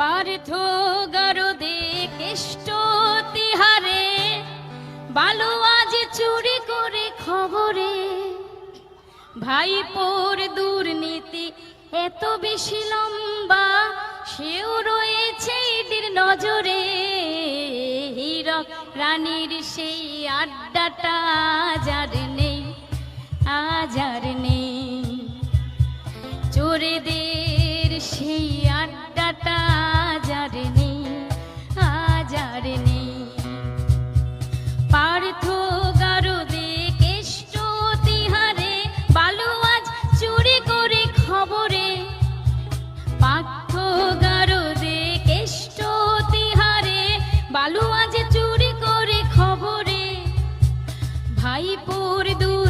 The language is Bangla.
পার্থ গরদে কেষ্ট তিহারে বালু আজ চুরি করে খবরে। ভাইপোর দুর্নীতি এত বেশি লম্বা, সেও রয়েছে ইডির নজরে। হীরক রানীর সেই আড্ডাটা আজ আর নেই, আজ আর নেই। চোরেদের সেই আলু আজ চুরি করে খবরে। ভাইপুর দূর